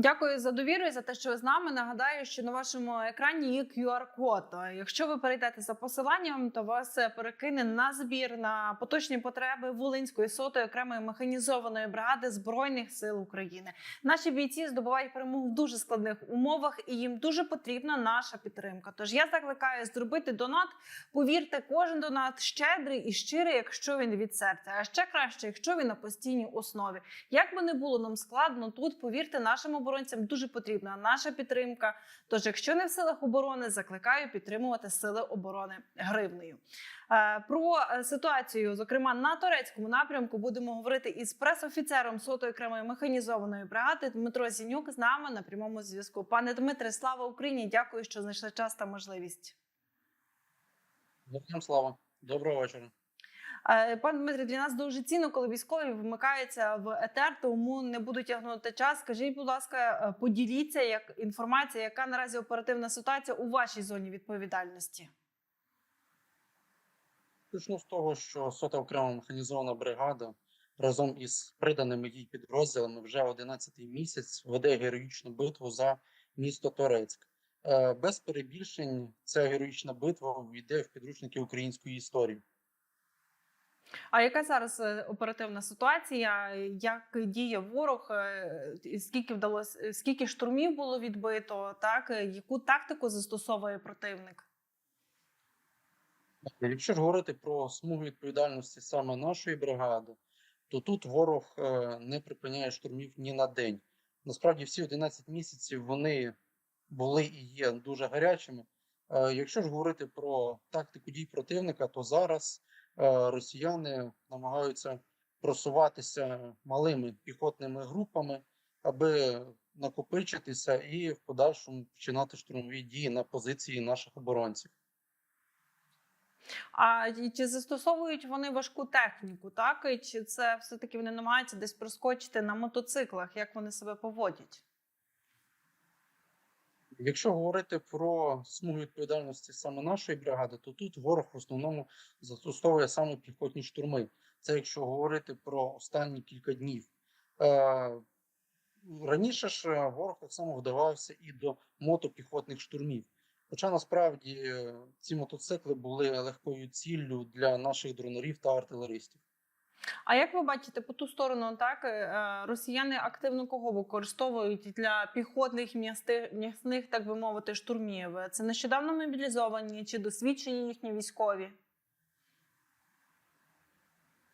Дякую за довіру і за те, що ви з нами. Нагадаю, що на вашому екрані є QR-код. Якщо ви перейдете за посиланням, то вас е, перекине на збір на поточні потреби Волинської сотої окремої механізованої бригади збройних сил України. Наші бійці здобувають перемогу в дуже складних умовах, і їм дуже потрібна наша підтримка. Тож я закликаю зробити донат. Повірте, кожен донат щедрий і щирий, якщо він від серця. А ще краще, якщо він на постійній основі. Як би не було нам складно тут, повірте, нашим оборонцям дуже потрібна наша підтримка. Тож, якщо не в силах оборони, закликаю підтримувати сили оборони гривнею. Е, Про е, ситуацію, зокрема на турецькому напрямку, будемо говорити із пресофіцером сотої окремої механізованої бригади Дмитро Зінюк з нами на прямому зв'язку. Пане Дмитре, слава Україні! Дякую, що знайшли час та можливість. Героям слава. Доброго вечора. Пане Дмитре, для нас дуже цінно, коли військові вмикаються в етер, тому не буду тягнути час. Скажіть, будь ласка, е, поділіться як інформація, яка наразі оперативна ситуація у вашій зоні відповідальності. Почну з того, що сота окрема механізована бригада разом із приданими їй підрозділами вже 11-й місяць веде героїчну битву за місто Торецьк. Е, Без перебільшень ця героїчна битва війде в підручники української історії. А яка зараз е, оперативна ситуація? Як діє ворог? Е, Скільки вдалося, скільки штурмів було відбито? Так Е, яку тактику застосовує противник? Якщо ж говорити про смугу відповідальності саме нашої бригади, то тут ворог е, не припиняє штурмів ні на день. Насправді, всі 11 місяців вони були і є дуже гарячими. Е, Якщо ж говорити про тактику дій противника, то зараз е, росіяни намагаються просуватися малими піхотними групами, аби накопичитися і в подальшому починати штурмові дії на позиції наших оборонців. А чи застосовують вони важку техніку? Так і чи це все таки вони намагаються десь проскочити на мотоциклах? Як вони себе поводять? Якщо говорити про смугу відповідальності саме нашої бригади, то тут ворог в основному застосовує саме піхотні штурми. Це якщо говорити про останні кілька днів. Е, раніше ж е, ворог так само вдавався і до мотопіхотних штурмів. Хоча насправді е, ці мотоцикли були легкою ціллю для наших дронерів та артилеристів. А як ви бачите по ту сторону атаки, е, росіяни активно кого використовують для піхотних м'ясних, так би мовити, штурмів? Це нещодавно мобілізовані чи досвідчені їхні військові?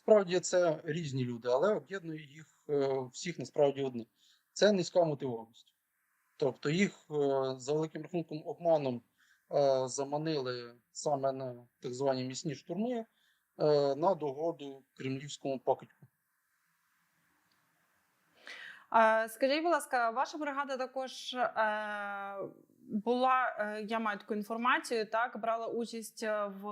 Справді це різні люди, але об'єднує їх е, всіх насправді одне. Це низька мотивованість. Тобто їх е, за великим рахунком обманом е, заманили саме на так звані місні штурми е, на догоду кремлівському покидьку. Е, Скажіть, будь ласка, ваша бригада також е, була, е, я маю таку інформацію, так, брала участь е, в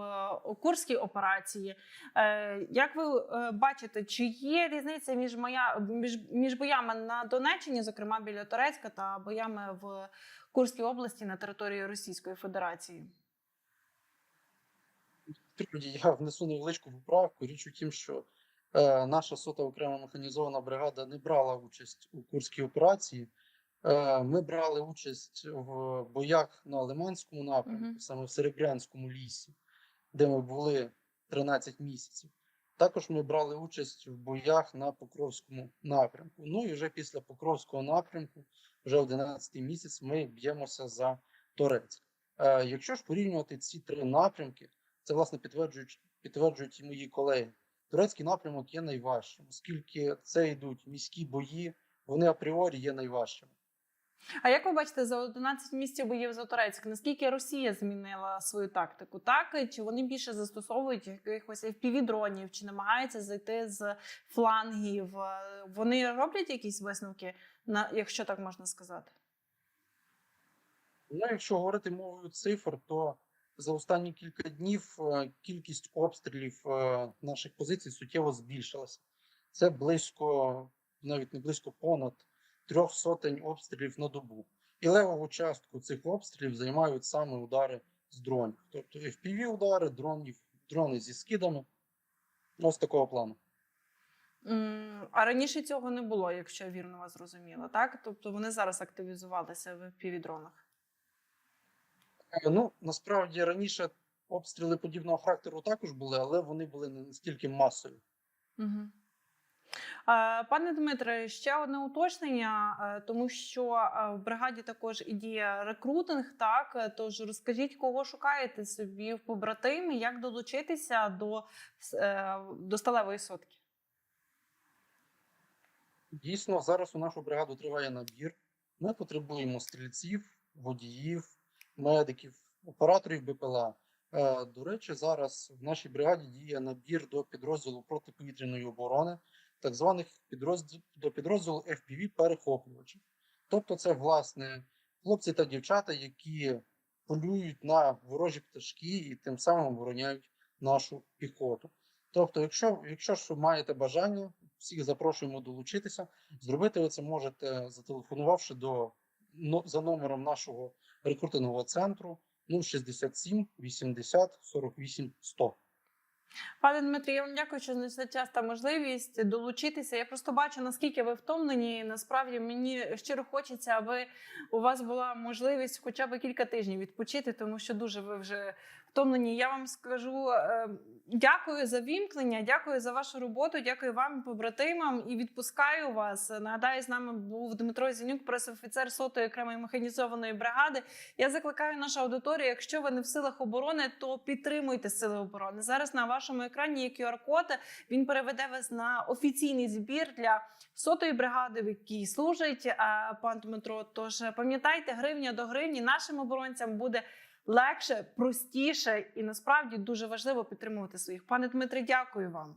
Курській операції. Е, Як ви е, бачите, чи є різниця між, моя, між, між боями на Донеччині, зокрема біля Турецька, та боями в Курській області на території Російської Федерації? Справді я внесу невеличку поправку. Річ у тім, що е, наша сота окрема механізована бригада не брала участь у Курській операції. Е, ми брали участь в боях на Лиманському напрямку, Мгм. саме в Серебрянському лісі, де ми були 13 місяців. Також ми брали участь в боях на Покровському напрямку. Ну і вже після Покровського напрямку, вже 11 місяць, ми б'ємося за Торецьк. Е, якщо ж порівнювати ці три напрямки, це власне підтверджують, підтверджують і мої колеги. Турецький напрямок є найважчим, оскільки це йдуть міські бої, вони апріорі є найважчими. А як ви бачите, за 11 місяців боїв за Турецьк, наскільки Росія змінила свою тактику? Так чи вони більше застосовують якихось FPV-дронів, чи намагаються зайти з флангів? Вони роблять якісь висновки, якщо так можна сказати? Ну, якщо говорити мовою цифр, то за останні кілька днів е, кількість обстрілів е, наших позицій суттєво збільшилася. Це близько, навіть не близько понад трьох сотень обстрілів на добу. І левову частку цих обстрілів займають саме удари з дронів. Тобто FPV удари, дронів, дрони зі скидами. Ось такого плану. А раніше цього не було, якщо я вірно вас зрозуміла, так? Тобто вони зараз активізувалися в півдронах. Е, Ну, насправді раніше обстріли подібного характеру також були, але вони були не настільки масові. Угу. Пане Дмитре, ще одне уточнення, е, тому що е, в бригаді також і діє рекрутинг. Так тож розкажіть, кого шукаєте собі в побратимі, як долучитися до, до сталевої сотки? Дійсно, зараз у нашу бригаду триває набір. Ми потребуємо стрільців, водіїв, медиків, операторів БПЛА. Е, До речі, зараз в нашій бригаді діє набір до підрозділу протиповітряної оборони, так званих підрозділ до підрозділу FPV перехоплювачів. Тобто, це власне хлопці та дівчата, які полюють на ворожі пташки і тим самим обороняють нашу піхоту. Тобто, якщо, якщо ж маєте бажання, всіх запрошуємо долучитися. Зробити ви це можете, зателефонувавши до за номером нашого рекрутингового центру 067 80 48 100. Пане Дмитрі, я вам дякую, що знайшли час та можливість долучитися. Я просто бачу, наскільки ви втомлені. Насправді мені щиро хочеться, аби у вас була можливість хоча б кілька тижнів відпочити, тому що дуже ви вже втомлені. Я вам скажу е, дякую за вімкнення, дякую за вашу роботу, дякую вам, побратимам, і відпускаю вас. Нагадаю, з нами був Дмитро Зінюк, пресофіцер сотої окремої механізованої бригади. Я закликаю нашу аудиторію. Якщо ви не в силах оборони, то підтримуйте сили оборони. Зараз на вашому екрані є QR-код. Він переведе вас на офіційний збір для сотої бригади, в якій служить е, пан Дмитро. Тож е, пам'ятайте, гривня до гривні нашим оборонцям буде легше, простіше і насправді дуже важливо підтримувати своїх. Пане Дмитре, дякую вам.